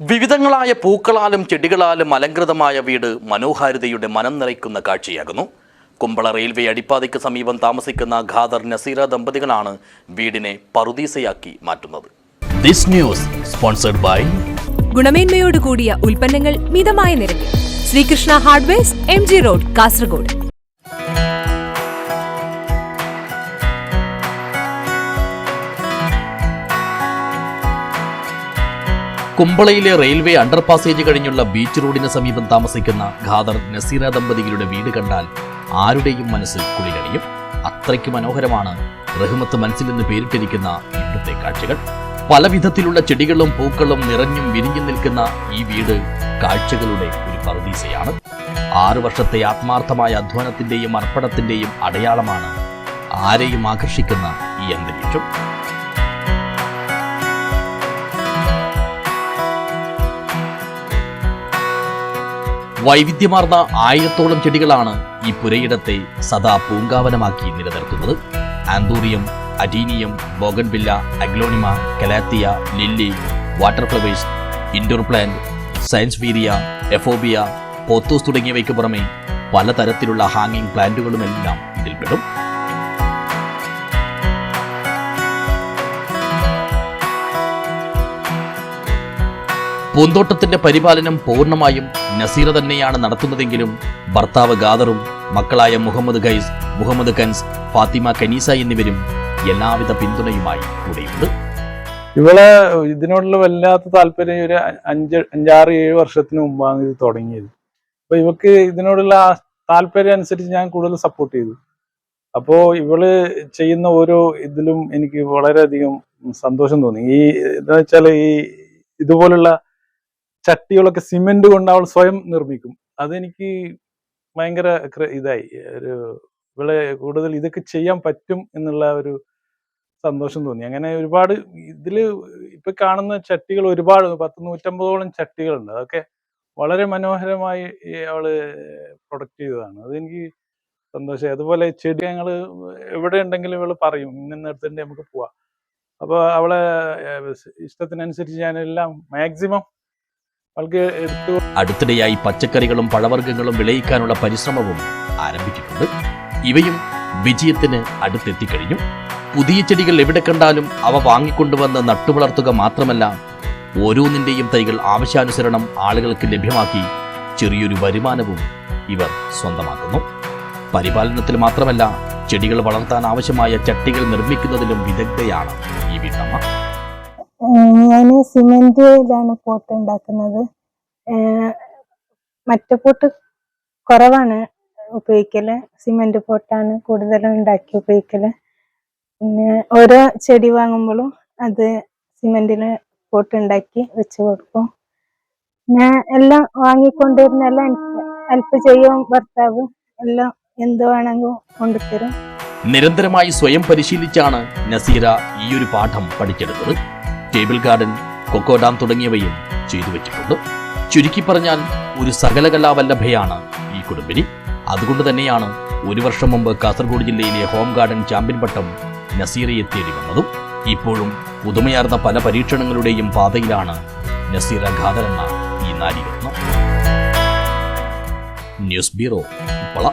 വിവിധങ്ങളായ പൂക്കളാലും ചെടികളാലും അലങ്കൃതമായ വീട് മനോഹാരിതയുടെ മനം നിറയ്ക്കുന്ന കാഴ്ചയാകുന്നു. കുമ്പള റെയിൽവേ അടിപ്പാതയ്ക്ക് സമീപം താമസിക്കുന്ന ഖാദർ നസീറ ദമ്പതികളാണ് വീടിനെ പറുദീസയാക്കി മാറ്റുന്നത്. ദിസ് ന്യൂസ് സ്പോൺസർഡ് ബൈ ഗുണമേന്മയോട് കൂടിയ ഉൽപ്പന്നങ്ങൾ മിതമായ നിരക്കിൽ. Srikrishna hardware M G road Kasaragod. കുമ്പളയിലെ railway underpassage കഴിഞ്ഞുള്ള ബീച്ച് റോഡിന് സമീപം താമസിക്കുന്ന ഖാദർ നസീറ ദമ്പതികളുടെ വീട് കണ്ടാൽ ആരുടെയും മനസ്സിൽ കുളിരണിയും. അത്രയ്ക്ക് മനോഹരമാണ് റഹ്മത്ത് മനസ്സിൽ നിന്ന് പേരിട്ടിരിക്കുന്ന ഇവിടുത്തെ കാഴ്ചകൾ. പല വിധത്തിലുള്ള ചെടികളും പൂക്കളും നിറഞ്ഞും വിരിഞ്ഞു നിൽക്കുന്ന ഈ വീട് കാഴ്ചകളുടെ ഒരു പറുദീസയാണ് ആറു വർഷത്തെ ആത്മാർത്ഥമായ അധ്വാനത്തിന്റെയും അർപ്പണത്തിന്റെയും അടയാളമാണ് ആരെയും ആകർഷിക്കുന്ന ഈ അന്തരീക്ഷം. വൈവിധ്യമാർന്ന ആയിരത്തോളം ചെടികളാണ് ഈ പുരയിടത്തെ സദാ പൂങ്കാവനമാക്കി നിലനിർത്തുന്നത്. Anthurium adenium bougainvillea aglaonema calathea lily water flowers indoor plant sansevieria എഫോബിയ pothos തുടങ്ങിയവയ്ക്ക് പുറമെ പലതരത്തിലുള്ള ഹാങ്ങിങ് പ്ലാന്റുകളുമെല്ലാം ഇതിൽപ്പെടും. പൂന്തോട്ടത്തിന്റെ പരിപാലനം പൂർണമായും നസീർ തന്നെയാണ് നടത്തുന്നതെങ്കിലും ഭർത്താവ് ഗാദറും മക്കളായ മുഹമ്മദ് ഖൈസ് മുഹമ്മദ് കൻസ് ഫാത്തിമ കനീസ എന്നിവരും എല്ലാവിധ പിന്തുണയുമായി കൂടെയുണ്ട്. ഇവളെ ഇതിനോടുള്ള വല്ലാത്ത താല്പര്യം ഒരു അഞ്ച് അഞ്ചാറ് ഏഴ് വർഷത്തിന് മുമ്പാണ് ഇത് തുടങ്ങിയത്. അപ്പൊ ഇവക്ക് ഇതിനോടുള്ള താല്പര്യം അനുസരിച്ച് ഞാൻ കൂടുതൽ സപ്പോർട്ട് ചെയ്തു. അപ്പോ ഇവൾ ചെയ്യുന്ന ഓരോ ഇതിലും എനിക്ക് വളരെയധികം സന്തോഷം തോന്നി. ഈ എന്താ വെച്ചാൽ ഈ ഇതുപോലുള്ള ചട്ടികളൊക്കെ സിമെന്റ് കൊണ്ട് അവൾ സ്വയം നിർമ്മിക്കും. അതെനിക്ക് ഭയങ്കര ഇതായി. ഒരു ഇവിടെ കൂടുതൽ ഇതൊക്കെ ചെയ്യാൻ പറ്റും എന്നുള്ള ഒരു സന്തോഷം തോന്നി. അങ്ങനെ ഒരുപാട് ഇതിൽ ഇപ്പൊ കാണുന്ന ചട്ടികൾ ഒരുപാട് പത്ത് നൂറ്റമ്പതോളം ചട്ടികളുണ്ട്. അതൊക്കെ വളരെ മനോഹരമായി അവൾ പ്രൊഡക്റ്റ് ചെയ്തതാണ്. അതെനിക്ക് സന്തോഷം അതുപോലെ ചെടി ഞങ്ങൾ എവിടെ ഉണ്ടെങ്കിലും ഇവൾ പറയും ഇന്നിടത്തിന്റെ നമുക്ക് പോവാം. അപ്പൊ അവളെ ഇഷ്ടത്തിനനുസരിച്ച് ഞാൻ എല്ലാം മാക്സിമം അടുത്തിടെയായി പച്ചക്കറികളും പഴവർഗങ്ങളും വിളയിക്കാനുള്ള പരിശ്രമവും ആരംഭിച്ചിട്ടുണ്ട്. ഇവയും വിജയത്തിന് അടുത്തെത്തിക്കഴിഞ്ഞു. പുതിയ ചെടികൾ എവിടെ കണ്ടാലും അവ വാങ്ങിക്കൊണ്ടുവന്ന് നട്ടുവളർത്തുക മാത്രമല്ല ഓരോന്നിന്റെയും തൈകൾ ആവശ്യാനുസരണം ആളുകൾക്ക് ലഭ്യമാക്കി ചെറിയൊരു വരുമാനവും ഇവർ സ്വന്തമാക്കുന്നു. പരിപാലനത്തിൽ മാത്രമല്ല ചെടികൾ വളർത്താൻ ആവശ്യമായ ചട്ടികൾ നിർമ്മിക്കുന്നതിലും വിദഗ്ധയാണ് ഈ വീട്ടമ്മ. ഞാൻ സിമെന്റിലാണ് പോട്ട് ഉണ്ടാക്കുന്നത് മറ്റു പോട്ട് കുറവാണ് ഉപയോഗിക്കൽ. സിമെന്റ് പോട്ടാണ് കൂടുതലും ഉണ്ടാക്കി ഉപയോഗിക്കൽ. പിന്നെ ഓരോ ചെടി വാങ്ങുമ്പോഴും അത് സിമെന്റിൽ പോട്ട് ഉണ്ടാക്കി വെച്ച് കൊടുക്കും. ഞാൻ എല്ലാം വാങ്ങിക്കൊണ്ടിരുന്നെല്ലാം എനിക്ക് ഹെൽപ്പ് ചെയ്യും ഭർത്താവ്. എല്ലാം എന്ത് വേണമെങ്കിലും കൊണ്ടുതരും നിരന്തരമായി സ്വയം പരിശീലിച്ചാണ് നസീറ ഈ ഒരു പാഠം പഠിച്ചെടുത്തത്. ടേബിൾ ഗാർഡൻ കൊക്കോ ഡാം തുടങ്ങിയവയും ചെയ്തു വെച്ചിട്ടുണ്ട്. ചുരുക്കി പറഞ്ഞാൽ ഒരു സകലകലാവല്ലഭയാണ് ഈ കുടുംബിനി അതുകൊണ്ട് തന്നെയാണ് ഒരു വർഷം മുമ്പ് കാസർഗോഡ് ജില്ലയിലെ ഹോം ഗാർഡൻ ചാമ്പ്യൻ പട്ടം നസീറയെ തേടി വന്നതും. ഇപ്പോഴും പുതുമയാർന്ന പല പരീക്ഷണങ്ങളുടെയും പാതയിലാണ് നസീറ ഖാദർ എന്ന ഈ നാരിരത്നം ന്യൂസ് ബ്യൂറോ ഉപ്പള